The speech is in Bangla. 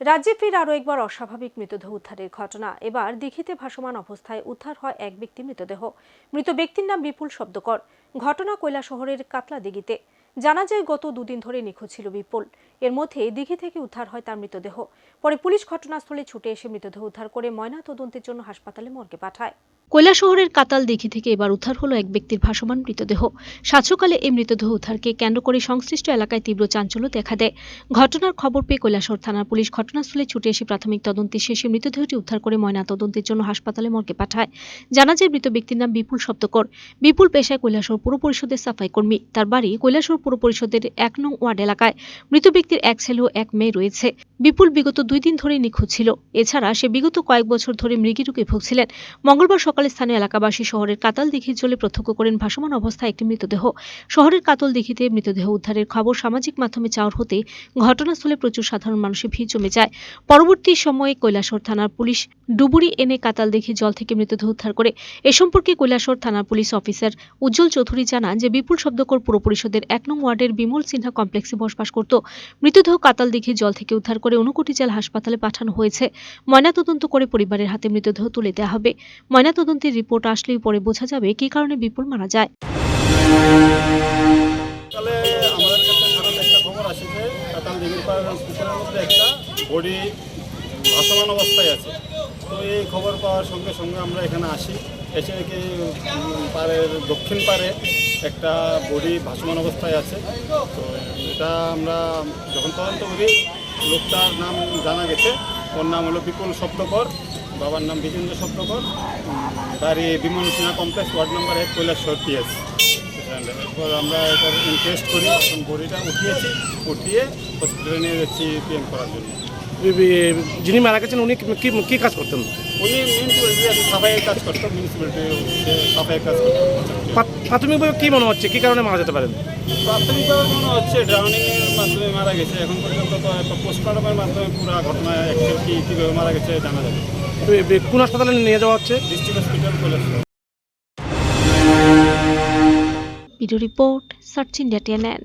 রাজ্যে ফির আরও একবার অস্বাভাবিক মৃতদেহ উদ্ধারের ঘটনা। এবার দিঘিতে ভাসমান অবস্থায় উদ্ধার হয় এক ব্যক্তি মৃতদেহ। মৃত ব্যক্তির নাম বিপুল শব্দকর। ঘটনা কৈলা শহরের কাতলা দিঘিতে জানা যায়, গত দুদিন ধরে নিখোঁজ ছিল বিপুল। এর মধ্যে দিঘি থেকে উদ্ধার হয় তার মৃতদেহ। পরে পুলিশ ঘটনাস্থলে ছুটে এসে মৃতদেহ উদ্ধার করে ময়না তদন্তের জন্য হাসপাতালে মর্গে পাঠায়। কৈলা শহরের কাতাল দিঘি থেকে এবার উদ্ধার হলো এক ব্যক্তির ভাসমান মৃতদেহ। সাতসকালে এই মৃতদেহ উদ্ধারকে কেন্দ্র করে সংশ্লিষ্ট এলাকায় তীব্র চাঞ্চল্য দেখা দেয়। ঘটনার খবর পেয়ে কৈলাসহর থানার পুলিশ ঘটনাস্থলে ছুটে এসে প্রাথমিক তদন্তে শেষে মৃতদেহটি উদ্ধার করে ময়না তদন্তের জন্য হাসপাতালে মর্গে পাঠায়। জানা যায়, মৃত ব্যক্তির নাম বিপুল শব্দকর বিপুল পেশায় কৈলাসহর পুর পরিষদের সাফাই কর্মী। তার বাড়ি কৈলাসহর পুর পরিষদের এক নং ওয়ার্ড এলাকায়। মৃত ব্যক্তির এক ছেলে ও এক মেয়ে রয়েছে। বিপুল বিগত দুই দিন ধরে নিখোঁজ ছিল। এছাড়া সে বিগত কয়েক বছর ধরে মৃগীরোগে ভুগছিলেন। মঙ্গলবার সকালে স্থানীয় এলাকাবাসী শহরের কাতাল দিঘির জলে প্রত্যক্ষ করেন ভাসমান অবস্থায় একটি মৃতদেহ। শহরের কাতল দিঘিতে মৃতদেহ উদ্ধারের খবর সামাজিক মাধ্যমে চাওয়ার হতে ঘটনাস্থলে প্রচুর সাধারণ মানুষের ভিড় জমে যায়। পরবর্তী সময়ে কৈলাসহর থানার পুলিশ ডুবুরি এনে কাতাল দেখে জল থেকে মৃতদেহ উদ্ধার করে। এ সম্পর্কে কৈলাসহর থানার পুলিশ অফিসার উজ্জ্বল চৌধুরী জানান যে, বিপুল শব্দকর পুর পরিষদের এক নং ওয়ার্ডের বিমল সিনহা কমপ্লেক্সে বসবাস করত। মৃতদেহ কাতাল দিঘির জল থেকে উদ্ধার করে অনুকুটি জেল হাসপাতালে পাঠানো হয়েছে। ময়নাতদন্ত করে পরিবারের হাতে মৃতদেহ তুলে দেওয়া হবে। ময়নাতদন্তের রিপোর্ট আসলেই পরে বোঝা যাবে কী কারণে বিপুল মারা যায়। বডি ভাসমান অবস্থায় আছে। খবর পাওয়ার সঙ্গে সঙ্গে আমরা এখানে আসি। এসে পাড়ের দক্ষিণ পাড়ে একটা বডি ভাসমান অবস্থায় আছে। তো এটা আমরা যখন তদন্ত করি, লোকটার নাম জানা গেছে। ওর নাম হলো বিপুল সপ্তকর। বাবার নাম বিজেন্দ্র সপ্তকর। বাড়ি Bimal Sinha complex ward number এক কৈলাসর টিএস এরপর আমরা এটার ইনটেস্ট করি এখন বডিটা উঠিয়েছি। উঠিয়ে হসপিটালে নিয়ে যাচ্ছি পিএম করার জন্য। যিনি মারা গেছেন উনি কি- কাজ করতেন? উনি মিউনিসিপ্যালিটি সাফাইয়ের কাজ করতো মিউনিসিপ্যালিটি সাফাইয়ের কাজ করতো। প্রাথমিকভাবে কী মনে হচ্ছে? কী কারণে মারা যেতে পারেন? প্রাথমিকভাবে মনে হচ্ছে ড্রাউনিংয়ের মাধ্যমে মারা গেছে। এখন পর্যন্ত তো পোস্টমর্টমের মাধ্যমে পুরো ঘটনা অ্যাকচুয়াল কী কীভাবে মারা গেছে জানা যাবে। কোন হাসপাতালে নিয়ে যাওয়া হচ্ছে? District hospital video report search India TNN.